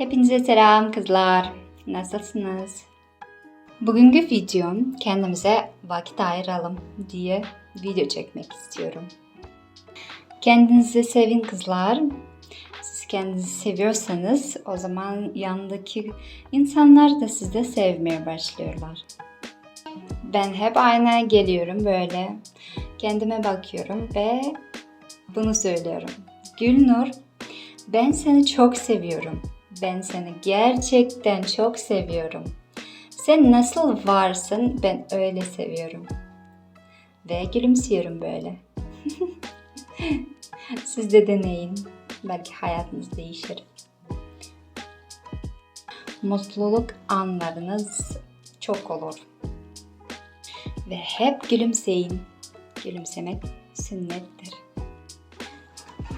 Hepinize selam kızlar. Nasılsınız? Bugünkü videom kendimize vakit ayıralım diye video çekmek istiyorum. Kendinizi sevin kızlar. Siz kendinizi seviyorsanız o zaman yanındaki insanlar da sizi sevmeye başlıyorlar. Ben hep aynaya geliyorum böyle. Kendime bakıyorum ve bunu söylüyorum. Gülnur, ben seni çok seviyorum. Ben seni gerçekten çok seviyorum. Sen nasıl varsın ben öyle seviyorum. Ve gülümsüyorum böyle. Siz de deneyin. Belki hayatınız değişir. Mutluluk anlarınız çok olur. Ve hep gülümseyin. Gülümsemek sünnettir.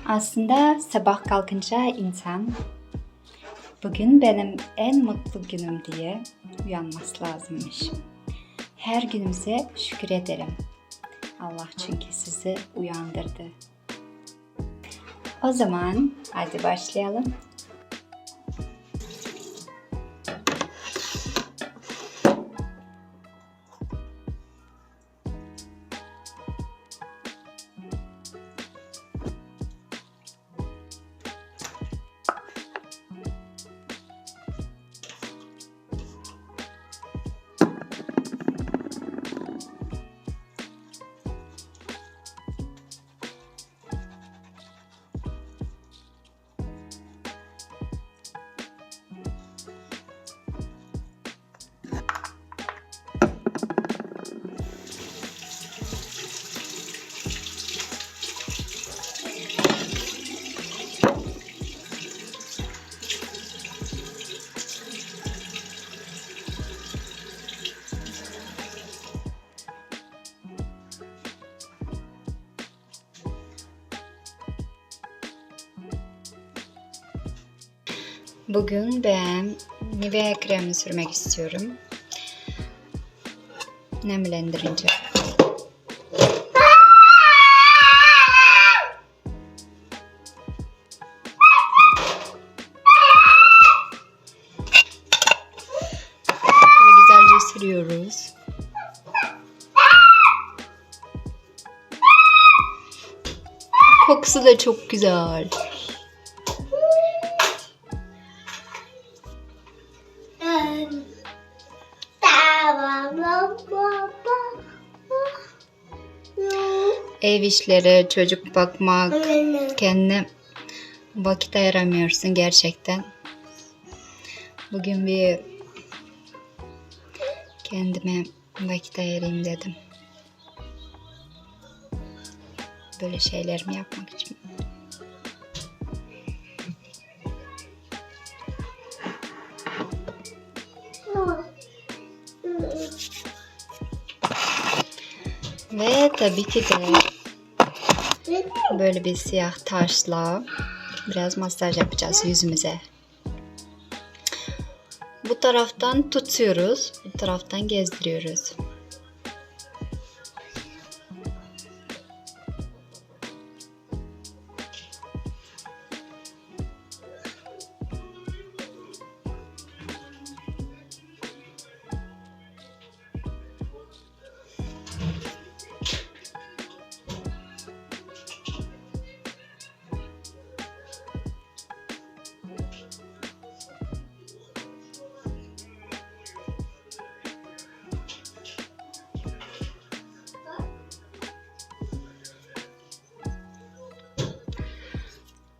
Aslında sabah kalkınca insan bugün benim en mutlu günüm diye uyanması lazımmış. Her günümüze şükür edelim. Allah çünkü sizi uyandırdı. O zaman hadi başlayalım. Bugün ben Nivea kremi sürmek istiyorum. Nemlendirince. Böyle güzelce sürüyoruz. Kokusu da çok güzel. Ev işleri, çocuk bakmak, kendine vakit ayıramıyorsun gerçekten. Bugün bir kendime vakit ayırayım dedim. Böyle şeylerimi yapmak için. Tabii ki de böyle bir siyah taşla biraz masaj yapacağız yüzümüze. Bu taraftan tutuyoruz, bu taraftan gezdiriyoruz.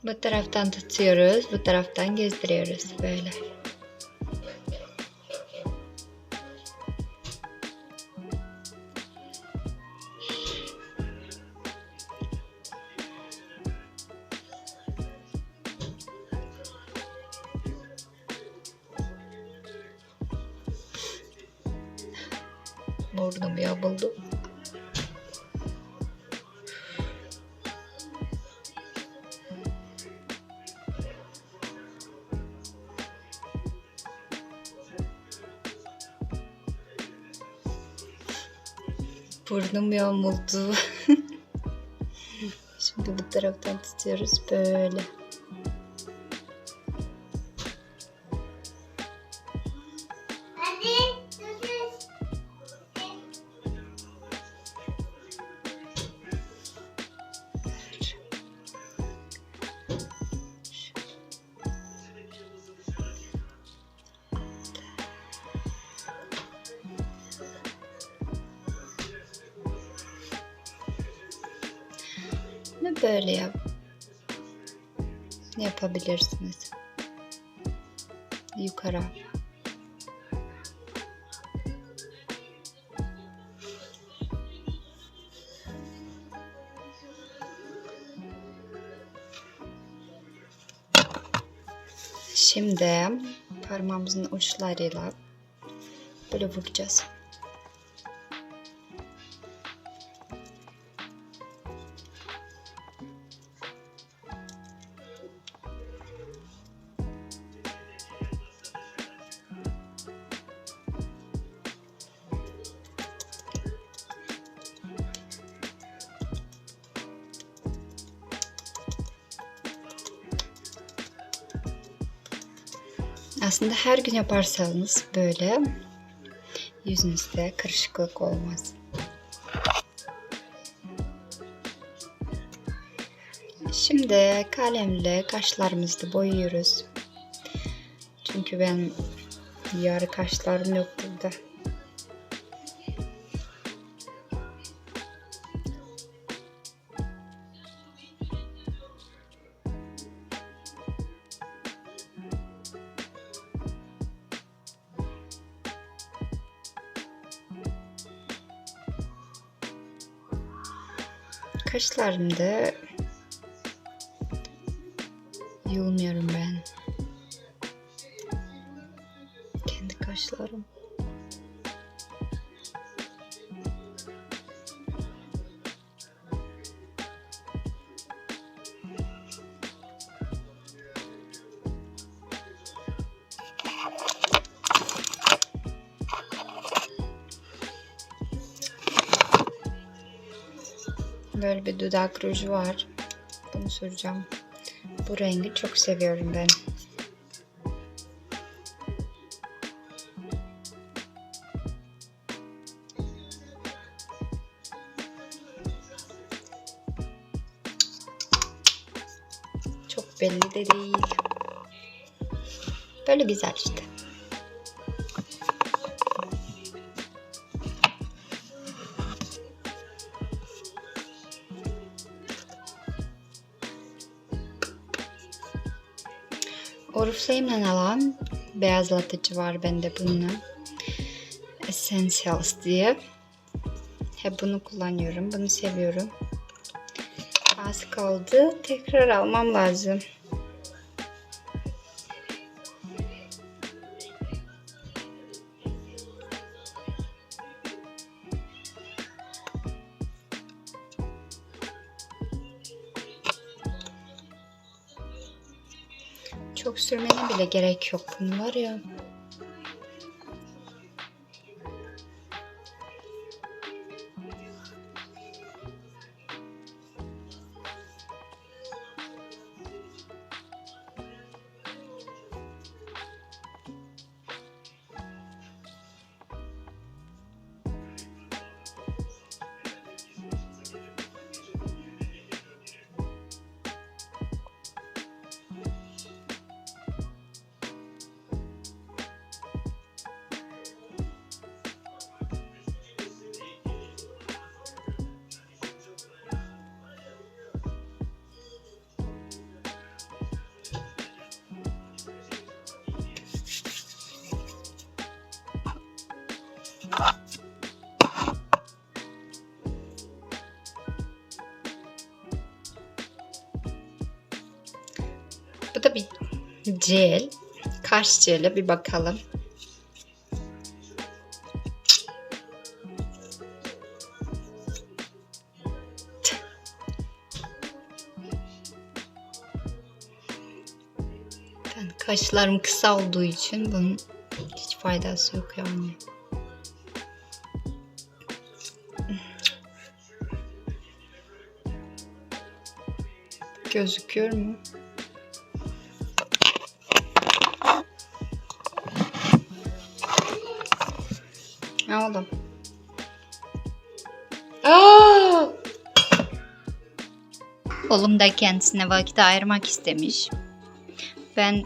Bu taraftan tutuyoruz, bu taraftan gezdiriyoruz böyle. Burnum yamuldu. Burnum yamuldu. Şimdi bu taraftan tutuyoruz böyle. Böyle yap. Yapabilirsiniz. Yukarı. Şimdi parmağımızın uçlarıyla böyle vuracağız. Aslında her gün yaparsanız böyle yüzünüzde kırışıklık olmaz. Şimdi kalemle kaşlarımızı boyuyoruz. Çünkü ben yarı kaşlarım yok burada. Kaşlarımda yulmuyorum ben. Kendi kaşlarım. Böyle bir dudak ruju var. Bunu süreceğim. Bu rengi çok seviyorum ben. Çok belli de değil. Böyle güzel işte. Oriflame'den alan beyazlatıcı var bende bununla. Essentials diye. Hep bunu kullanıyorum. Bunu seviyorum. Az kaldı. Tekrar almam lazım. Çok sürmene bile gerek yok. Bunu var ya. Gel. Kaş jeli bir bakalım. Ben kaşlarım kısa olduğu için bunun hiç faydası yok yani. Gözüküyor mu? Ne oldu? Aa! Oğlum da kendisine vakit ayırmak istemiş. Ben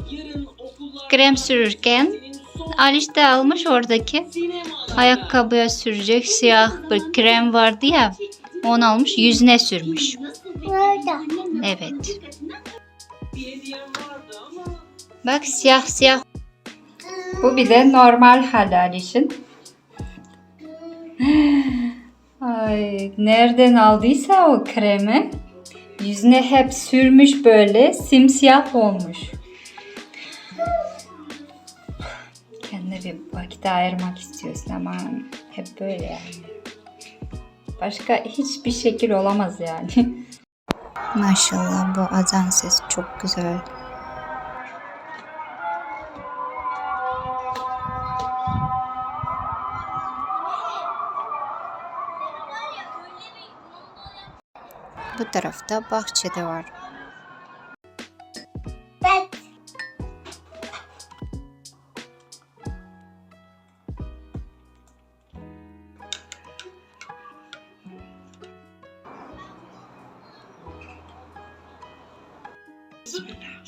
krem sürürken Aliş de almış oradaki ayakkabıya sürecek siyah bir krem vardı ya onu almış yüzüne sürmüş. Evet. Bak siyah siyah. Bu bir de normal halal işin. Ay, nereden aldıysa o kremi yüzüne hep sürmüş böyle simsiyah olmuş. Kendine bir vakit ayırmak istiyorsun ama hep böyle yani. Başka hiçbir şekil olamaz yani. Maşallah bu azan sesi çok güzel. Bu tarafta bahçede var.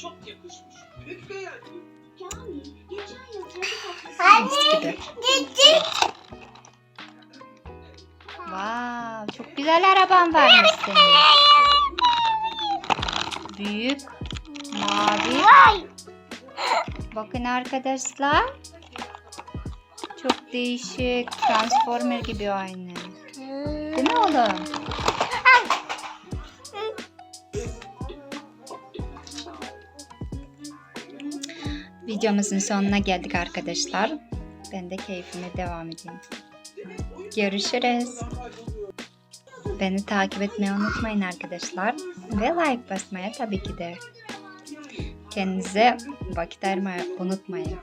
Çok yakışmış. Pek beğendim. Mis gibi. Wow, çok güzel araban varmış senin. Büyük, mavi. Bakın arkadaşlar. Çok değişik. Transformer gibi aynı. Değil mi oğlum? Videomuzun sonuna geldik arkadaşlar. Ben de keyfime devam edeyim. Görüşürüz. Beni takip etmeyi unutmayın arkadaşlar. Ve like basmaya tabii ki de. Kendinize vakit ayırmayı unutmayın.